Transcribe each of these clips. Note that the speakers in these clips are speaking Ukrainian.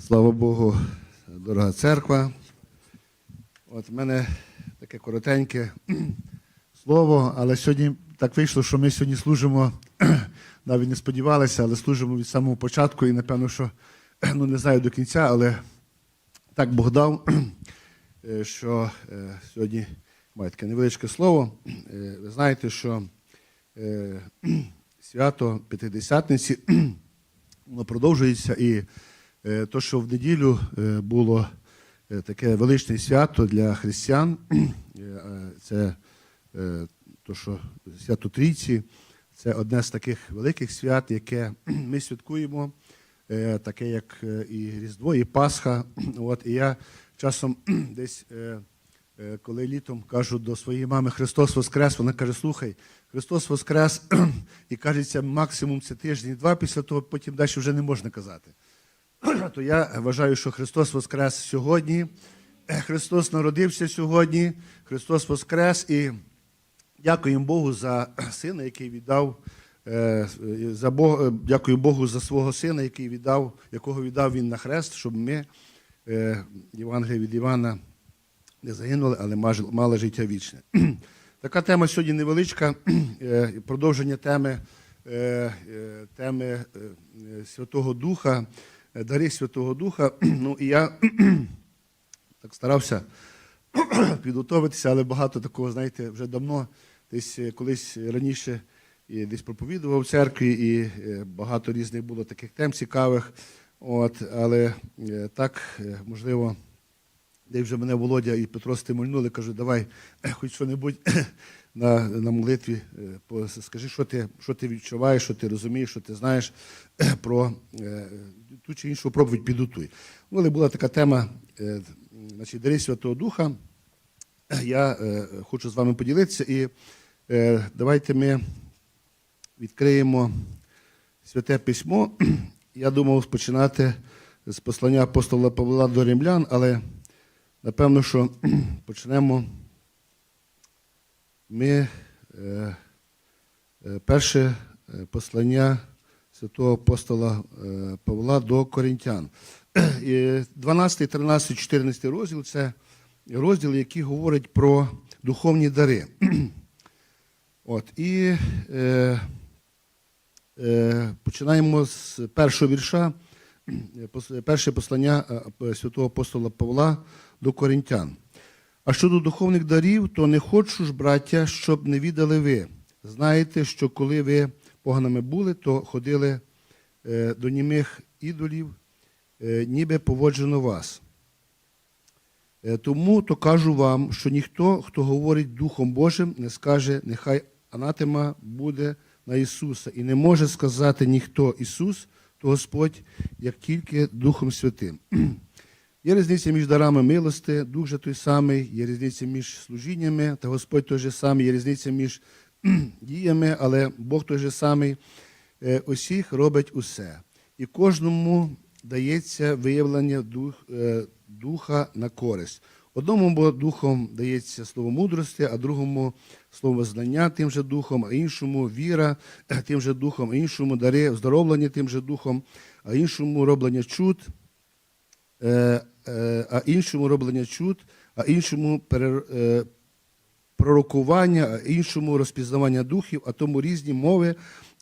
Слава Богу, дорога церква. От в мене таке коротеньке слово, але сьогодні так вийшло, що ми сьогодні служимо, навіть не сподівалися, але служимо від самого початку і, напевно, що ну не знаю до кінця, але так Бог дав, е, що е, сьогодні маю таке невеличке слово. Е, Ви знаєте, що свято П'ятидесятниці воно продовжується. І то, що в неділю е, було е, таке величне свято для християн, е, е, це е, то, що свято Трійці, це одне з таких великих свят, яке ми святкуємо, е, таке як е, і Різдво, і Пасха. От, і я часом десь. е, Е, коли літом кажу до своєї мами Христос Воскрес, вона каже: слухай, Христос Воскрес, і кажеться, максимум це тиждень-два, після того потім далі вже не можна казати. То я вважаю, що Христос Воскрес сьогодні, Христос народився сьогодні, Христос Воскрес, і дякуємо Богу за сина, який віддав. е, За Бог, е, дякую Богу за свого сина, який віддав, якого віддав він на хрест, щоб ми, е, Євангелія від Івана, не загинули, але мали життя вічне. Така тема сьогодні невеличка, продовження теми, теми Святого Духа, е, дари Святого Духа. Ну і я так старався підготуватися, але багато такого, знаєте, вже давно, десь е, колись раніше і десь проповідував в церкві, і е, багато різних було таких тем цікавих. От, але так, можливо, де вже мене Володя і Петро стимульнули, кажуть, давай е, хоч що-небудь на, на молитві, е, скажи, що ти, що ти відчуваєш, що ти розумієш, що ти знаєш е, про ту чи іншу проповідь підготуй. Ну, але була така тема, значить, дари Святого Духа. Я хочу з вами поділитися і давайте ми відкриємо святе письмо. Я думав починати з послання апостола Павла до римлян, але напевно, що почнемо ми е, е, перше е, послання святого апостола Павла до Коринтян. І 12, 13, 14 розділ це розділ, який говорить про духовні дари. От, і е, е, починаємо з першого вірша, перше послання святого апостола Павла до Коринтян. А щодо духовних дарів, то не хочу ж, браття, щоб не віддали ви. Знаєте, що коли ви поганими були, то ходили е, до німих ідолів, е, ніби поводжено вас. Е, Тому то кажу вам, що ніхто, хто говорить Духом Божим, не скаже, нехай анатема буде на Ісуса. І не може сказати ніхто Ісус, то Господь, як тільки Духом Святим. Є різниця між дарами милости, Дух же той самий, є різниця між служіннями, та Господь той же самий, є різниця між діями, але Бог той же самий. Е, Усіх робить усе. І кожному дається виявлення дух, е, духа на користь. Одному духом дається слово мудрості, а другому слово знання тим же духом, а іншому віра е, тим же духом, а іншому дари оздоровлення тим же духом, а іншому роблення чуд, а іншому роблення чуд, а іншому е, пророкування, а іншому розпізнавання духів, а тому різні мови,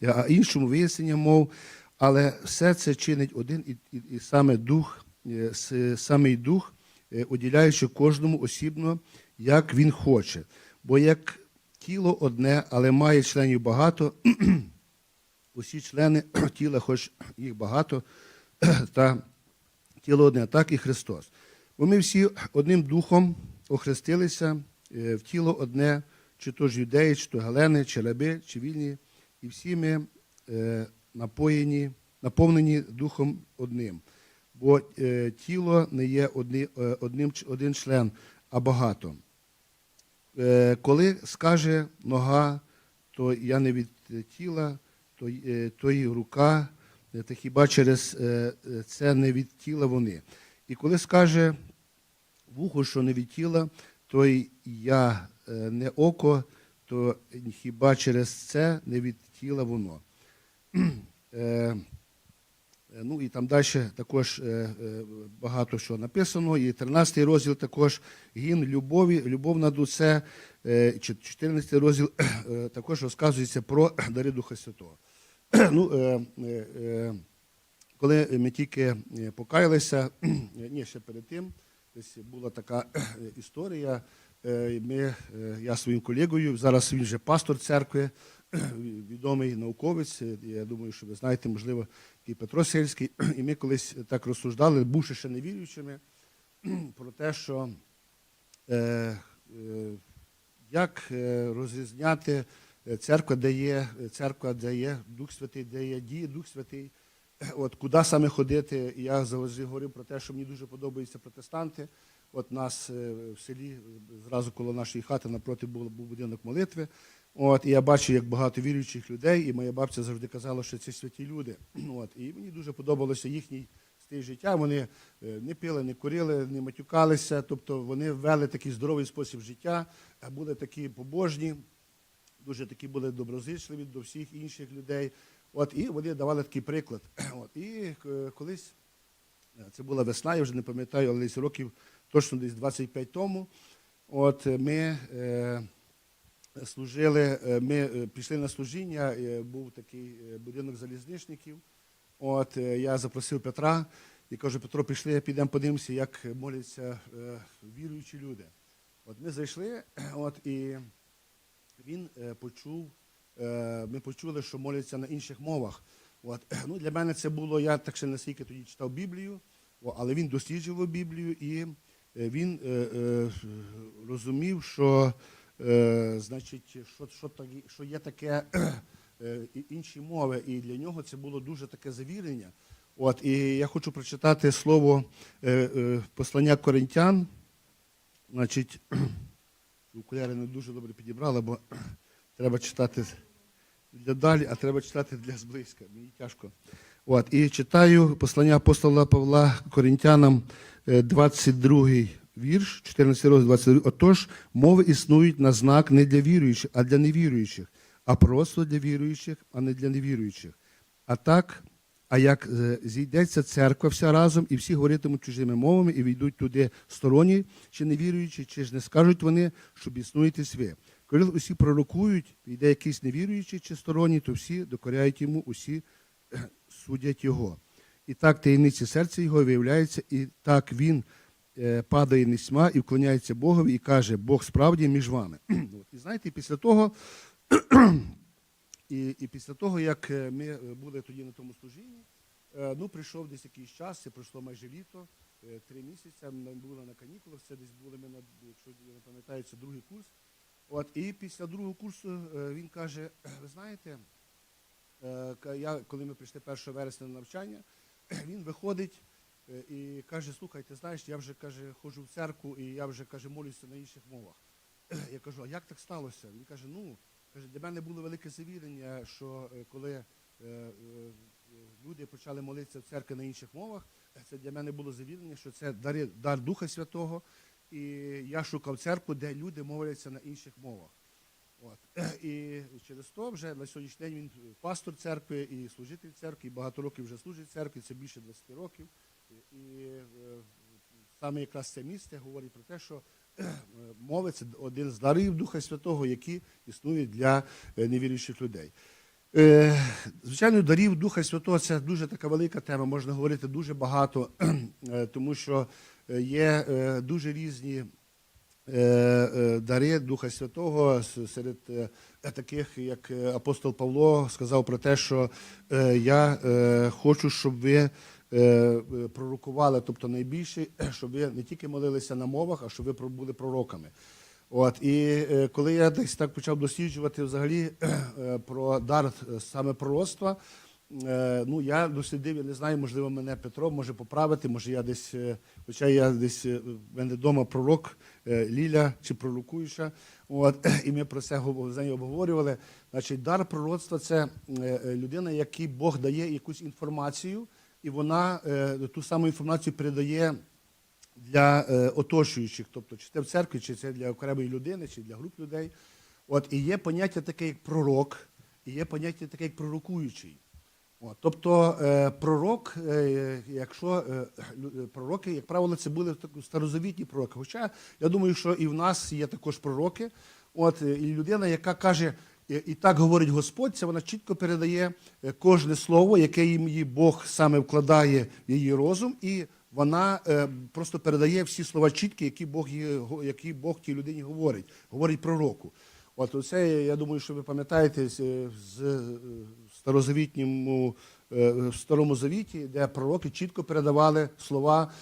а іншому вияснення мов. Але все це чинить один і, і, і саме дух, е, самий дух, е, уділяючи кожному осібно, як він хоче. Бо як тіло одне, але має членів багато, усі члени тіла, хоч їх багато, та тіло одне, так і Христос. Бо ми всі одним духом охрестилися е, в тіло одне, чи то ж юдеї, чи то галени, чи раби, чи вільні, і всі ми е, напоєні, наповнені духом одним. Бо е, тіло не є одни, е, одним, один член, а багато. Коли скаже нога, то я не від тіла, то, то і рука, та хіба через е, е, це не від тіла вони. І коли скаже вухо, що не від тіла, то й я е, не око, то хіба через це не від тіла воно. Е, Е, Ну і там далі також е, е, багато що написано. І 13 розділ також гімн любові, любов над усе. Е, 14 розділ е, також розказується про дари Духа Святого. Ну, е, е, е, коли ми тільки е, покаялися, ні, ще перед тим, десь була така історія. Е, Ми, я своїм колегою, зараз він вже пастор церкви, відомий науковець. Я думаю, що ви знаєте, можливо, і Петро Сельський. І ми колись так розсуждали, бувши ще невіруючими, про те, що е, е, як розрізняти церква, де є е, церква, де є Дух Святий, де є діє Дух Святий. От куди саме ходити? Я завжди говорив про те, що мені дуже подобаються протестанти. От нас е, в селі зразу коло нашої хати напроти був, будинок молитви. От, і я бачу, як багато віруючих людей, і моя бабця завжди казала, що це святі люди. От, і мені дуже подобалося їхній стиль життя. Вони е, не пили, не курили, не матюкалися. Тобто вони ввели такий здоровий спосіб життя, були такі побожні, дуже такі були доброзичливі до всіх інших людей. От, і вони давали такий приклад. От, і е, колись, е, це була весна, я вже не пам'ятаю, але десь років точно десь 25 тому. От ми е, служили, е, ми пішли на служіння, був такий будинок залізничників. От я запросив Петра і кажу, Петро, пішли, підемо подивимося, як моляться віруючі люди. От ми зайшли, от і він е, почув, е, ми почули, що моляться на інших мовах. От, ну, для мене це було, я так ще настільки тоді читав Біблію, але він досліджував Біблію і е, він е, е, розумів, що, е, значить, що, що, що є таке е, інші мови, і для нього це було дуже таке завірення. От, і я хочу прочитати слово е, е, послання Коринтян. Значить, окуляри не дуже добре підібрала, бо треба читати для далі, а треба читати для зблизька. Мені тяжко. От, і читаю послання апостола Павла Коринтянам, е, 22 вірш, 14 розділ, 22. Отож, мови існують на знак не для віруючих, а для невіруючих, а просто для віруючих, а не для невіруючих. А так, а як е, зійдеться церква вся разом, і всі говоритимуть чужими мовами, і війдуть туди сторонні чи невіруючі, чи ж не скажуть вони, щоб існуєтесь ви. Коли усі пророкують, йде якийсь невіруючий чи сторонній, то всі докоряють йому, усі е, судять його. І так таємниці серця його виявляються, і так він е, падає несьма і вклоняється Богові і каже, Бог справді між вами. І знаєте, після того, і, і після того, як е, ми е, були тоді на тому служінні, е, ну, прийшов десь якийсь час, це пройшло майже літо, три місяці, ми були на канікулах, це десь були ми на, якщо я не пам'ятаю, це другий курс. От, і після другого курсу він каже: ви знаєте, я, коли ми прийшли 1 вересня на навчання, він виходить і каже: слухайте, знаєш, я вже каже, ходжу в церкву і я вже каже, молюся на інших мовах. Я кажу, а як так сталося? Він каже, ну, для мене було велике завірення, що е, коли е, е, люди почали молитися в церкві на інших мовах, це для мене було завірення, що це дари, дар Духа Святого. І я шукав церкву, де люди моляться на інших мовах. От. І через то вже на сьогоднішній день він пастор церкви і служитель церкви, і багато років вже служить церкві, це більше 20 років. І, саме якраз це місце говорить про те, що мови це один з дарів Духа Святого, які існують для е, невіруючих людей. Е, Звичайно, дарів Духа Святого це дуже така велика тема, можна говорити дуже багато, е, тому що є дуже різні дари Духа Святого серед таких, як апостол Павло сказав про те, що я хочу, щоб ви пророкували, тобто найбільше, щоб ви не тільки молилися на мовах, а щоб ви були пророками. От, і е, коли я десь так почав досліджувати взагалі е, про дар е, саме пророцтва, е, ну я дослідив, я не знаю, можливо, мене Петро може поправити, може я десь, е, хоча я десь е, в мене вдома пророк е, Ліля чи пророкуюча, от, і ми про це з нею обговорювали. Значить, дар пророцтва це е, е, людина, якій Бог дає якусь інформацію, і вона е, ту саму інформацію передає для е, оточуючих, тобто чи це в церкві, чи це для окремої людини, чи для груп людей. От, і є поняття таке, як пророк, і є поняття таке, як пророкуючий. От, тобто е, пророк, якщо пророки, як правило, це були старозавітні пророки. Хоча я думаю, що і в нас є також пророки. От і людина, яка каже, «І- так говорить Господь, це вона чітко передає е, кожне слово, яке їм її Бог саме вкладає в її розум, і вона е, просто передає всі слова чіткі, які Бог які Бог тій людині говорить, говорить пророку. От оце, я думаю, що ви пам'ятаєте з, е, старозавітньому в старому завіті, де пророки чітко передавали слова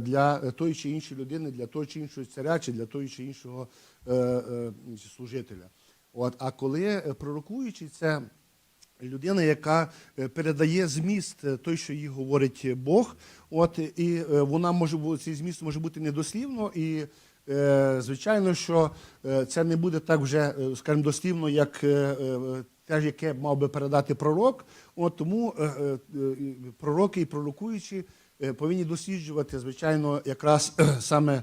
для тої чи іншої людини, для того чи іншого царя, чи для того чи іншого служителя. От, а коли е, пророкуючий, це людина, яка е, передає зміст е, той, що їй говорить Бог. От і вона може бу- цей зміст може бути недослівно, і звичайно, що це не буде так вже, скажімо, дослівно, як те, яке мав би передати пророк. От тому пророки і пророкуючі повинні досліджувати, звичайно, якраз саме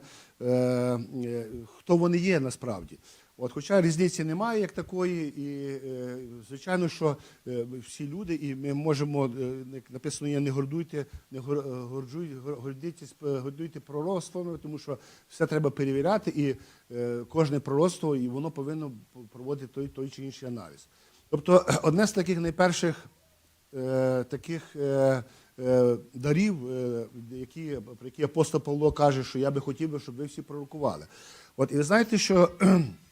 хто вони є насправді. От, хоча різниці немає як такої, і е, звичайно, що е, всі люди, і ми можемо, е, як написано, є, не гордуйте, не гор- горджуй, гор- е, гордуйте пророцтвами, тому що все треба перевіряти, і кожне пророцтво, і воно повинно проводити той, той чи інший аналіз. Тобто, одне з таких найперших таких дарів, які, про які апостол Павло каже, що я би хотів, щоб ви всі пророкували. От, і ви знаєте, що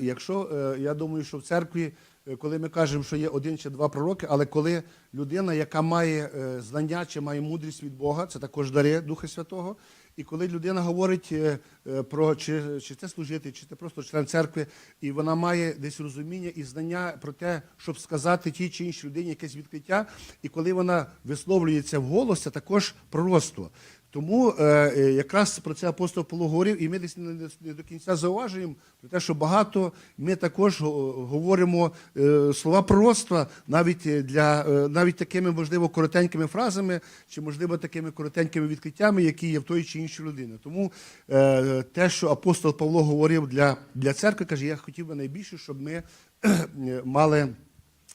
якщо е, я думаю, що в церкві, е, коли ми кажемо, що є один чи два пророки, але коли людина, яка має е, знання чи має мудрість від Бога, це також дари Духа Святого. І коли людина говорить е, е, про чи, чи це служитель, чи це просто член церкви, і вона має десь розуміння і знання про те, щоб сказати тій чи іншій людині якесь відкриття, і коли вона висловлюється вголос, це також пророцтво. Тому е, е, якраз про це апостол Павло говорив, і ми десь не, до кінця зауважуємо про те, що багато ми також говоримо е, слова пророцтва навіть е, для е, навіть такими, можливо, коротенькими фразами, чи можливо такими коротенькими відкриттями, які є в тої чи іншій людини. Тому е, те, що апостол Павло говорив для, для церкви, каже, я хотів би найбільше, щоб ми е, мали,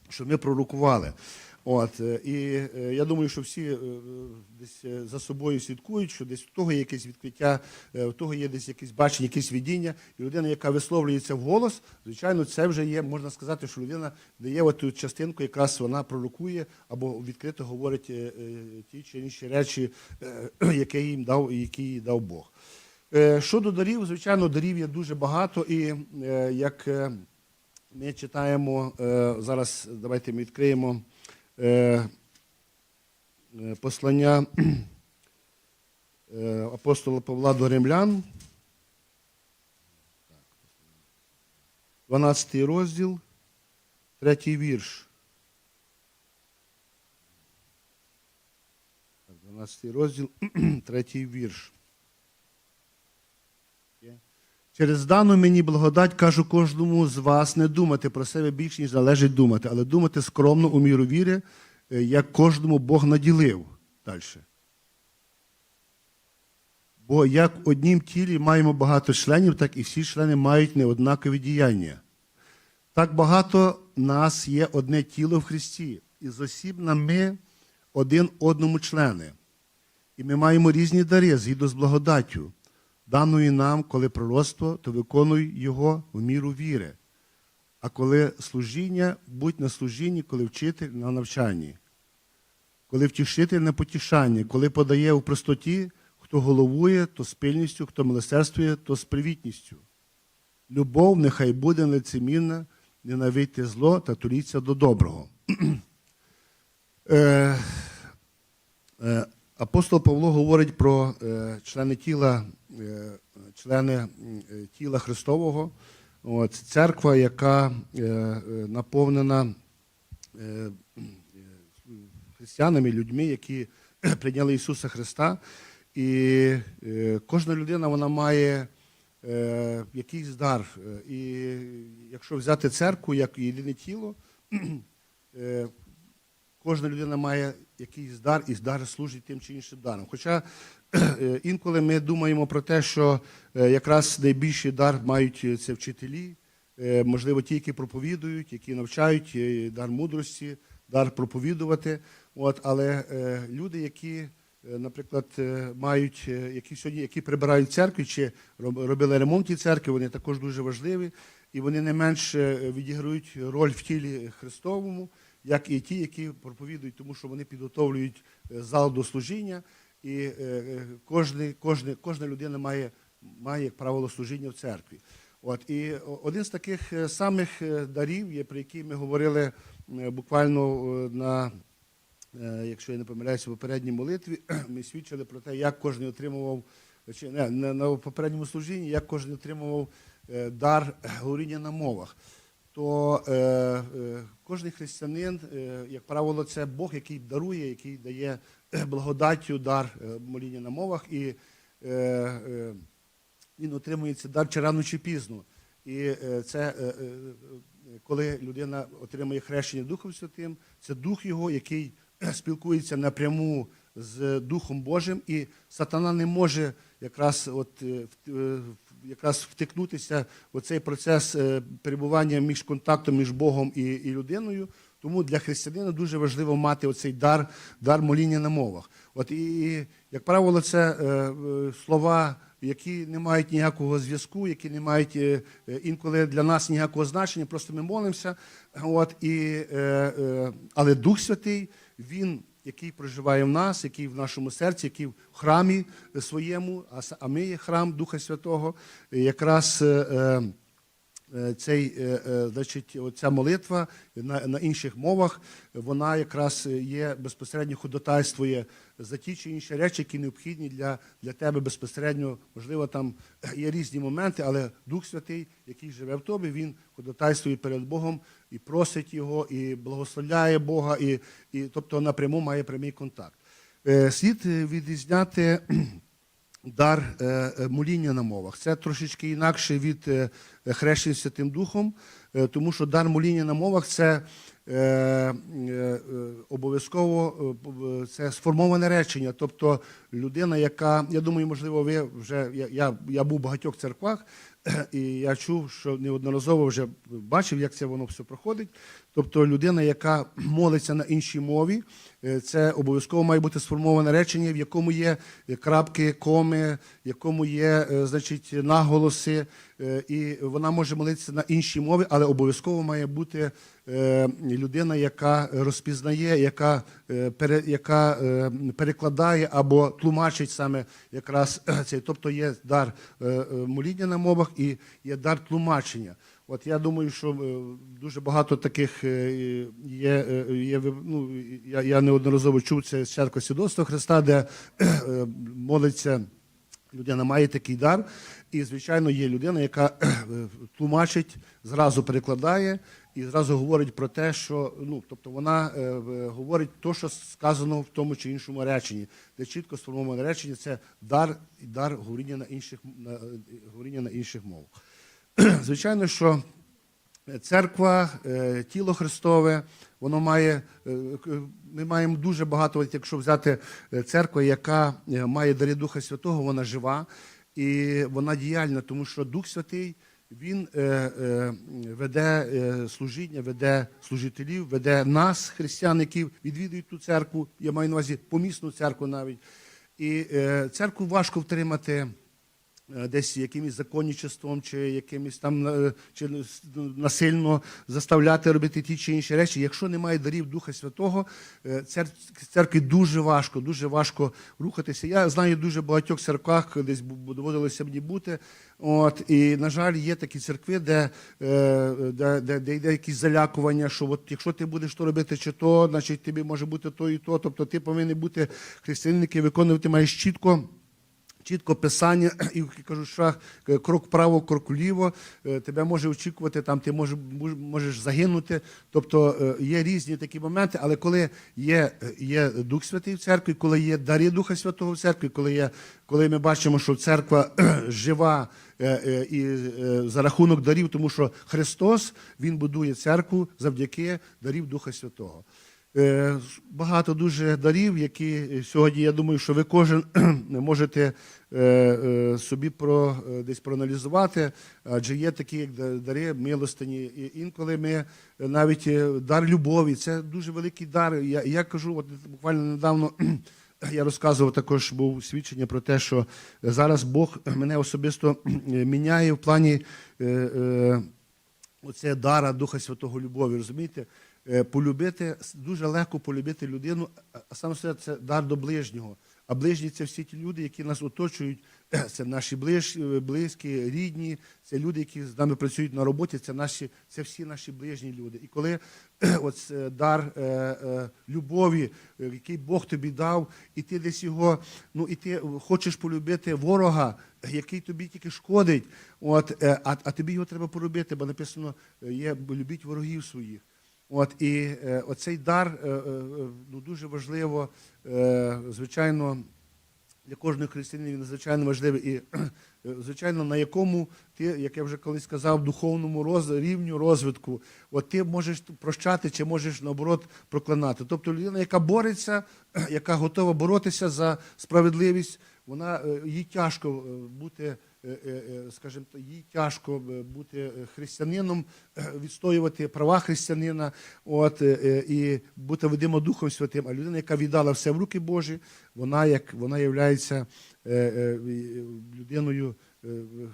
щоб ми пророкували. От, е, і е, я думаю, що всі е, десь за собою слідкують, що десь в того є якесь відкриття, в того є десь якесь бачення, якесь видіння. І людина, яка висловлюється в голос, звичайно, це вже є, можна сказати, що людина дає оту частинку, якраз вона пророкує або відкрито говорить ті чи інші речі, які їм дав, які їй дав Бог. Щодо дарів, звичайно, дарів є дуже багато, і як ми читаємо зараз, давайте ми відкриємо послання е, апостола Павла до римлян. 12 розділ, третій вірш. Так, 12 розділ, третій вірш. Через дану мені благодать кажу кожному з вас не думати про себе більше, ніж залежить думати, але думати скромно у міру віри, е, як кожному Бог наділив. Далі. Бо як в однім тілі маємо багато членів, так і всі члени мають неоднакові діяння. Так багато нас є одне тіло в Христі, і зосібна ми один одному члени. І ми маємо різні дари згідно з благодаттю, даною нам, коли пророцтво, то виконуй його в міру віри. А коли служіння, будь на служінні, коли вчитель на навчанні, коли втішитель на потішанні, коли подає у простоті, хто головує, то з пильністю, хто милосердствує, то з привітністю. Любов нехай буде лицемірна, ненавидьте зло та туріться до доброго. Е, е, Апостол Павло говорить про е, члени тіла, е, члени е, тіла Христового. От, церква, яка наповнена християнами, людьми, які прийняли Ісуса Христа. І кожна людина вона має якийсь дар. І якщо взяти церкву як єдине тіло, кожна людина має якийсь дар, і дар служить тим чи іншим даром. Хоча е, інколи ми думаємо про те, що е, якраз найбільший дар мають е, це вчителі, можливо, ті, які проповідують, які навчають, дар мудрості, дар проповідувати. От, але люди, які, наприклад, мають, які сьогодні, які прибирають церкві чи робили ремонт в церкві, вони також дуже важливі, і вони не менш е, відіграють роль в тілі Христовому, як і ті, які проповідують, тому що вони підготовлюють е, зал до служіння, і е, е, кожний, кожний, кожна людина має, має правило служіння в церкві. От і один з таких е, самих е, дарів, є про які ми говорили е, буквально е, на, е, якщо я не помиляюся, в попередній молитві, ми свідчили про те, як кожен отримував, чи не, на попередньому служінні, як кожен отримував е, дар говоріння на мовах. То е, е, кожен християнин, е, як правило, це Бог, який дарує, який дає е, благодаттю дар е, моління на мовах, і е, е, він отримує цей дар чи рано, чи пізно. І е, це е, е, коли людина отримує хрещення Духом Святим, це дух його, який спілкується напряму з Духом Божим, і сатана не може якраз от е, в- е, якраз втикнутися в цей процес е, перебування між контактом між Богом і, і людиною. Тому для християнина дуже важливо мати оцей дар, дар моління на мовах. От і, як правило, це е, е, слова, які не мають ніякого зв'язку, які не мають е, е, інколи для нас ніякого значення, просто ми молимося. От, і, е, е, але Дух Святий, Він, який проживає в нас, який в нашому серці, який в храмі своєму, а, ми є храм Духа Святого, якраз. е, е, Е, цей, значить, оця молитва на, на інших мовах, вона якраз є безпосередньо ходатайствує за ті чи інші речі, які необхідні для, для тебе безпосередньо. Можливо, там є різні моменти, але Дух Святий, який живе в тобі, він ходатайствує перед Богом і просить Його, і благословляє Бога, і, і тобто напряму має прямий контакт. Е, Слід е, відрізняти дар е, моління на мовах. Це трошечки інакше від хрещення Святим Духом, тому що дар моління на мовах це обов'язково це сформоване речення. Тобто людина, яка, я думаю, можливо, ви вже я, я, я був в багатьох церквах, і я чув, що неодноразово вже бачив, як це воно все проходить. Тобто людина, яка молиться на іншій мові, е, це обов'язково має бути сформоване речення, в якому є е, крапки, коми, в якому є е, значить, наголоси, і вона може молитися на іншій мові, але обов'язково має бути людина, яка розпізнає, яка, яка перекладає або тлумачить саме якраз цей. Тобто є дар моління на мовах і є дар тлумачення. От я думаю, що е, дуже багато таких е, є. е, є ну, я, я неодноразово чув це з церкви свідоцтва Христа, де молиться людина, має такий дар. І, звичайно, є людина, яка тлумачить, зразу перекладає і зразу говорить про те, що ну, тобто вона говорить те, що сказано в тому чи іншому реченні, де чітко сформоване речення це дар, дар говоріння на інших, на, говоріння на інших мовах. Звичайно, що церква, е, тіло Христове, воно має, е, ми маємо дуже багато, якщо взяти е, церкву, яка має дари Духа Святого, вона жива і вона діяльна, тому що Дух Святий. Він веде служіння, веде служителів, веде нас, християн, які відвідують ту церкву. Я маю на увазі помісну церкву навіть. І церкву важко втримати десь якимось законничеством, чи якимось там е, чи насильно заставляти робити ті чи інші речі. Якщо немає дарів Духа Святого, е, церкві дуже важко, дуже важко рухатися. Я знаю дуже багатьох церквах, десь доводилося мені бути. От, і, на жаль, є такі церкви, де, е, де, де, де йде якісь залякування, що от якщо ти будеш то робити чи то, значить тобі може бути то і то. Тобто ти повинен бути християнин, який виконувати маєш чітко. Чітко писання, і кажу, що е, крок вправо, крок вліво, е, тебе може очікувати, там ти може, мож- можеш загинути. Тобто е, є різні такі моменти, але коли є, є Дух Святий в церкві, коли є дарі Духа Святого в церкві, коли, є, коли ми бачимо, що церква жива і за рахунок дарів, тому що Христос Він будує церкву завдяки дарів Духа Святого. Е, Багато дуже дарів, які сьогодні, я думаю, що ви кожен можете е, е, собі про, десь проаналізувати, адже є такі як дари милостині. І інколи ми навіть дар любові, це дуже великий дар. Я, я кажу, от буквально недавно я розказував також був свідчення про те, що зараз Бог мене особисто міняє в плані. Оце дара Духа Святого любові, розумієте? Е, Полюбити дуже легко полюбити людину, а- саме це дар до ближнього. А ближні це всі ті люди, які нас оточують. Це наші е, близькі, рідні, це люди, які з нами працюють на роботі. Це наші, це всі наші ближні люди. І коли от е, дар любові, який Бог тобі дав, і ти десь його, ну і ти хочеш полюбити ворога, який тобі тільки шкодить, от, а, а тобі його треба полюбити, бо написано є любіть ворогів своїх. От і е, оцей дар е, е, ну, дуже важливо, е, звичайно, для кожного християнина він надзвичайно важливий. І, е, звичайно, на якому ти, як я вже колись сказав, духовному роз, рівню розвитку, от ти можеш прощати чи можеш наоборот проклинати. Тобто людина, яка бореться, яка готова боротися за справедливість, вона е, їй тяжко е, бути, скажімо, так, їй тяжко е, бути е, християнином, е, відстоювати права християнина, от е, е, і бути ведима Духом Святим. А людина, яка віддала все в руки Божі, вона як вона е, е, людиною. е,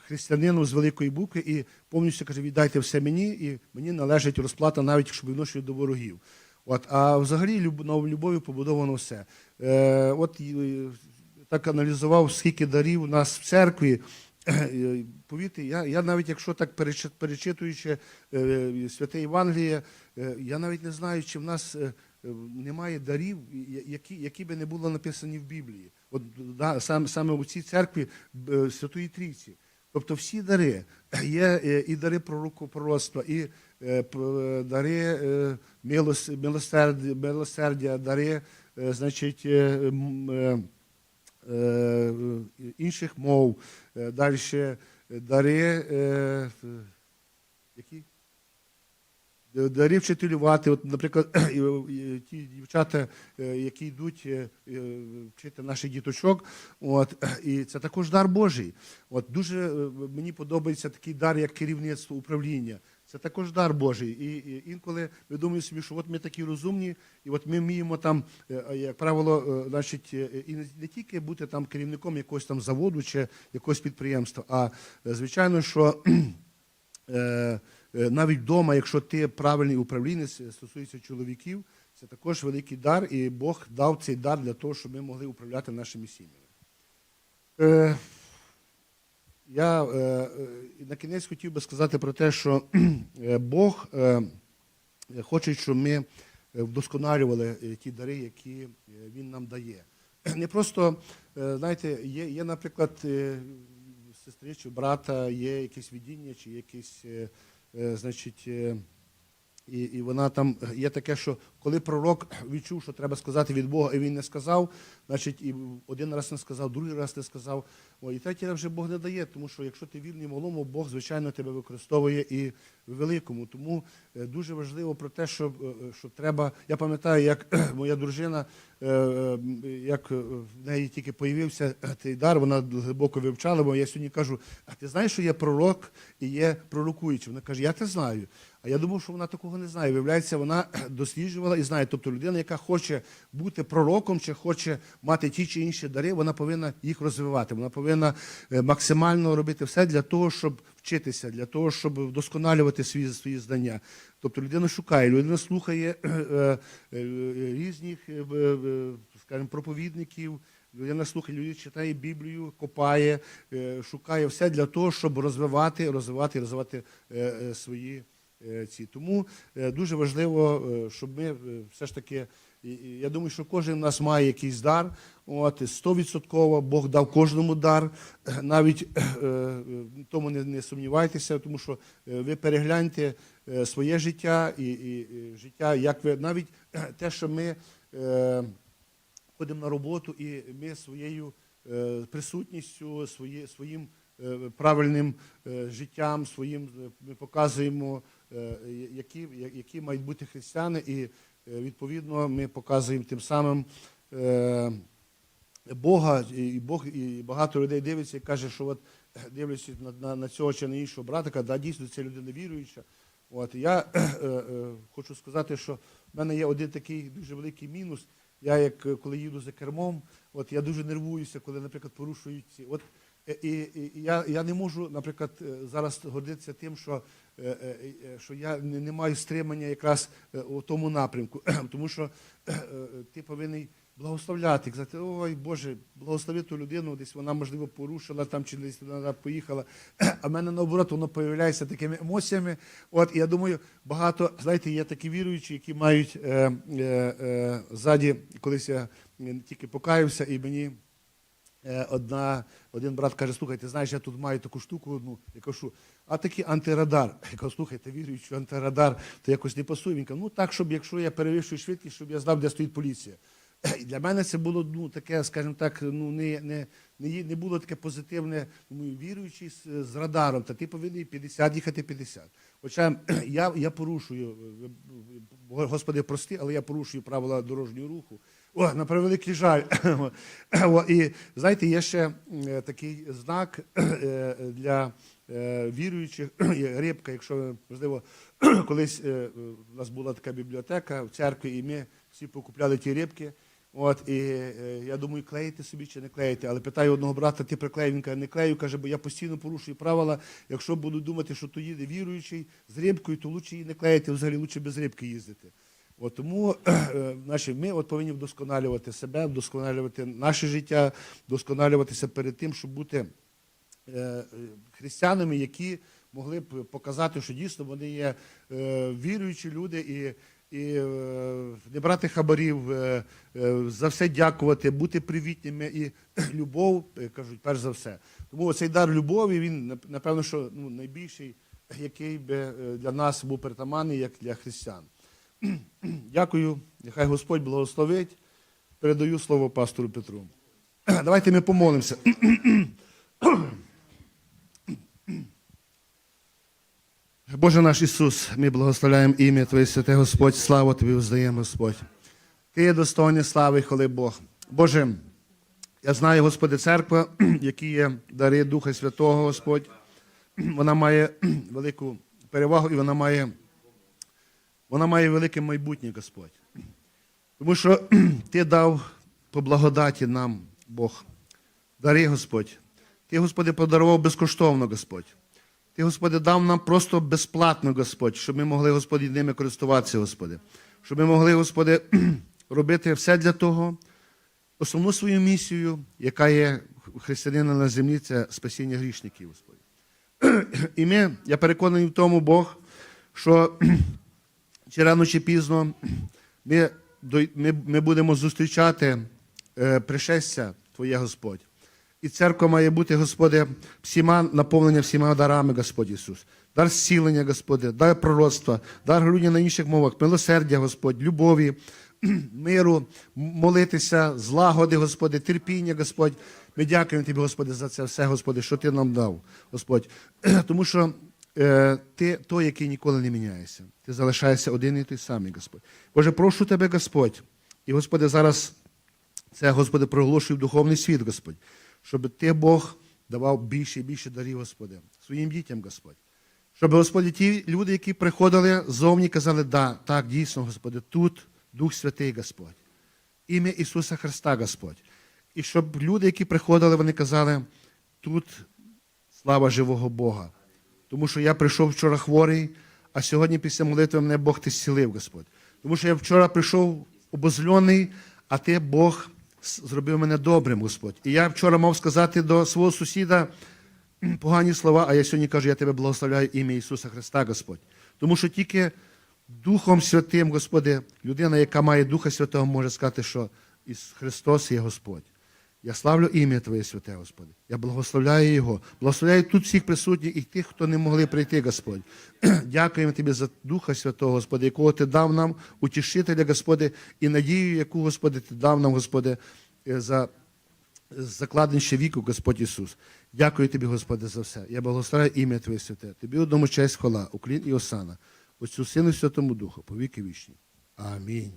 Християнином з великої букви і повністю каже, віддайте все мені, і мені належить розплата, навіть якщо відношую до ворогів. От, а взагалі люб- на любові побудовано все. Е, от так аналізував, скільки дарів у нас в церкві. Е, Повірте, я, я навіть якщо так перечитуючи е, святе Євангеліє, е, я навіть не знаю, чи в нас е, е, немає дарів, які, які би не були написані в Біблії. От да, саме, саме у цій церкві е, Святої Трійці. Тобто всі дари. Є е, і дари пророку пророцтва, і е, дари е, милосердя, милосердя, дари, е, значить, е, е, е, інших мов, далі дари, е, які? Дари вчителювати. От, наприклад, ті дівчата, е, які йдуть е, е, вчити наших діточок, от, і це також дар Божий. От, дуже е, мені подобається такий дар, як керівництво управління. Це також дар Божий. І, інколи ми думаємо собі, що от ми такі розумні, і от ми вміємо там, е, як правило, е, значить, е, і не- тільки бути там керівником якогось там заводу чи якогось підприємства, а е, звичайно, що е, е, навіть вдома, якщо ти правильний управлінець, е, стосується чоловіків, це також великий дар, і Бог дав цей дар для того, щоб ми могли управляти нашими сім'ями. Я е, е, на кінець хотів би сказати про те, що е, Бог хоче, щоб ми вдосконалювали ті дари, які Він нам дає. Не просто, знаєте, є, є наприклад, сестри чи брата, є якесь видіння, чи якесь, е, значить, і, і вона там є таке, що коли пророк відчув, що треба сказати від Бога, і він не сказав, значить, і один раз не сказав, другий раз не сказав. О, і третій раз вже Бог не дає, тому що якщо ти вірний малому, Бог, звичайно, тебе використовує і в великому. Тому е, дуже важливо про те, що, е, е, що треба. Я пам'ятаю, як моя дружина, як в неї тільки появився цей дар, вона глибоко вивчала, бо я сьогодні кажу, а ти знаєш, що є пророк і є пророкуючий? Вона каже, я це знаю. А я думав, що вона такого не знає. Виявляється, вона досліджувала і знає. Тобто людина, яка хоче бути пророком чи хоче мати ті чи інші дари, вона повинна їх розвивати. Вона повинна е, максимально робити все для того, щоб вчитися, для того, щоб вдосконалювати свої, свої знання. Тобто людина шукає, людина слухає е, е, різних, скажімо, проповідників. Людина слухає, людина читає Біблію, копає, шукає все для того, щоб розвивати, розвивати, розвивати свої ці. Тому е, дуже важливо, е, щоб ми е, все ж таки, я думаю, що кожен з нас має якийсь дар. От стовідсотково Бог дав кожному дар. Е, Навіть е, е, тому не, не сумнівайтеся, тому що е, ви перегляньте е, своє життя і, і, і життя, як ви навіть е, те, що ми. е, ходимо на роботу, і ми своєю е, присутністю, своє, своїм е, правильним е, життям, своїм е, ми показуємо, е, які, які мають бути християни, і Е, Відповідно, ми показуємо тим самим е, Бога, і Бог, і багато людей дивиться і каже, що от е, дивлячись на, на, на цього чи на іншого братика, да, дійсно ця людина віруюча. От, я е, е, хочу сказати, що в мене є один такий дуже великий мінус. Я, як е, коли їду за кермом, от я дуже нервуюся, коли, наприклад, порушують ці. От, е, і, і, і я, я не можу, наприклад, е, зараз гордитися тим, що, е, е, е, що я не, маю стримання якраз е, у тому напрямку. Тому що е, е, ти повинен благословляти, казати, ой Боже, благослови ту людину, десь вона, можливо, порушила там чи десь вона поїхала. А в мене наоборот воно появляється такими емоціями. От і я думаю, багато, знаєте, є такі віруючі, які мають е, е, е, ззаді, колись я е, тільки покаявся, і мені. Е, Одна, один брат каже, слухайте, знаєш, я тут маю таку штуку одну. Я кажу, а такий антирадар. Я кажу, слухайте, вірю, що антирадар, то якось не пасує. Він каже, ну так, щоб якщо я перевищую швидкість, щоб я знав, де стоїть поліція. І для мене це було ну, таке, скажімо так, ну, не, не, не, не було таке позитивне, думаю, віруючий з, з радаром, та ти повинен 50 їхати 50. Хоча я, я порушую, е, Господи, прости, але я порушую правила дорожнього руху. О, на превеликий жаль. І знаєте, є ще е, такий знак е, для е, віруючих, рибка, якщо можливо, колись у нас була така бібліотека в церкві, і ми всі покупляли ті рибки. От, і я думаю, клеїти собі чи не клеїти. Але питаю одного брата, ти приклеїв? Він каже, не клею, каже, бо я постійно порушую правила. Якщо буду думати, що то їде віруючий з рибкою, то лучше її не клеїти, взагалі лучше без рибки їздити. От тому е, наші, ми от повинні вдосконалювати себе, вдосконалювати наше життя, вдосконалюватися перед тим, щоб бути е, е, християнами, які могли б показати, що дійсно вони є е, віруючі люди і, і е, не брати хабарів, е, е, за все дякувати, бути привітними і любов, е, кажуть, перш за все. Тому цей дар любові, він напевно, що ну, найбільший, який би е, для нас був притаманний, як для християн. Дякую. Нехай Господь благословить. Передаю слово пастору Петру. Давайте ми помолимося. Боже наш Ісус, ми благословляємо ім'я Твоє святе Господь, славу Тобі воздаємо, Господь. Ти є достойний слави хвали Бог. Боже, я знаю, Господи, церква, які є дари Духа Святого, Господь. Вона має велику перевагу і вона має, вона має велике майбутнє, Господь. Тому що Ти дав по благодаті нам, Бог. Дари, Господь. Ти, Господи, подарував безкоштовно, Господь. Ти, Господи, дав нам просто безплатно, Господь, щоб ми могли, Господи, ними користуватися, Господи. Щоб ми могли, Господи, робити все для того, основну свою місію, яка є християнина на землі, це спасіння грішників, Господь. І ми, я переконаний в тому, Бог, що чи рано, чи пізно ми, ми, ми будемо зустрічати е, пришестя Твоє, Господь. І церква має бути, Господи, всіма наповнення всіма дарами, Господь Ісус. Дар зцілення, Господи, дар пророцтва, дар грудня на інших мовах, милосердя, Господь, любові, миру, молитися, злагоди, Господи, терпіння, Господь. Ми дякуємо Тобі, Господи, за це все, Господи, що Ти нам дав, Господь. Тому що Ти той, який ніколи не міняєшся. Ти залишаєшся один і той самий, Господь. Боже, прошу Тебе, Господь. І, Господи, зараз це, Господи, проголошую в духовний світ, Господь, щоб Ти, Бог, давав більше і більше дарів, Господи, своїм дітям, Господь. Щоб, Господи, ті люди, які приходили зовні, казали, да, так, дійсно, Господи, тут Дух Святий, Господь. Ім'я Ісуса Христа, Господь. І щоб люди, які приходили, вони казали, тут слава живого Бога. Тому що я прийшов вчора хворий, а сьогодні після молитви мене Бог ти зцілив, Господь. Тому що я вчора прийшов обозльоний, а ти, Бог, зробив мене добрим, Господь. І я вчора мав сказати до свого сусіда погані слова, а я сьогодні кажу, я тебе благословляю ім'я Ісуса Христа, Господь. Тому що тільки Духом Святим, Господи, людина, яка має Духа Святого, може сказати, що Христос є Господь. Я славлю ім'я Твоє святе, Господи. Я благословляю Його. Благословляю тут всіх присутніх і тих, хто не могли прийти, Господь. Дякуємо Тобі за Духа Святого, Господи, якого Ти дав нам, утішителя, Господи, і надію, яку, Господи, Ти дав нам, Господи, е, за закладнище віку, Господь Ісус. Дякую Тобі, Господи, за все. Я благословляю ім'я Твоє святе. Тобі одному честь хвала, уклін і осана. Отцю Сину Святому Духу, по віки вічні. Амінь.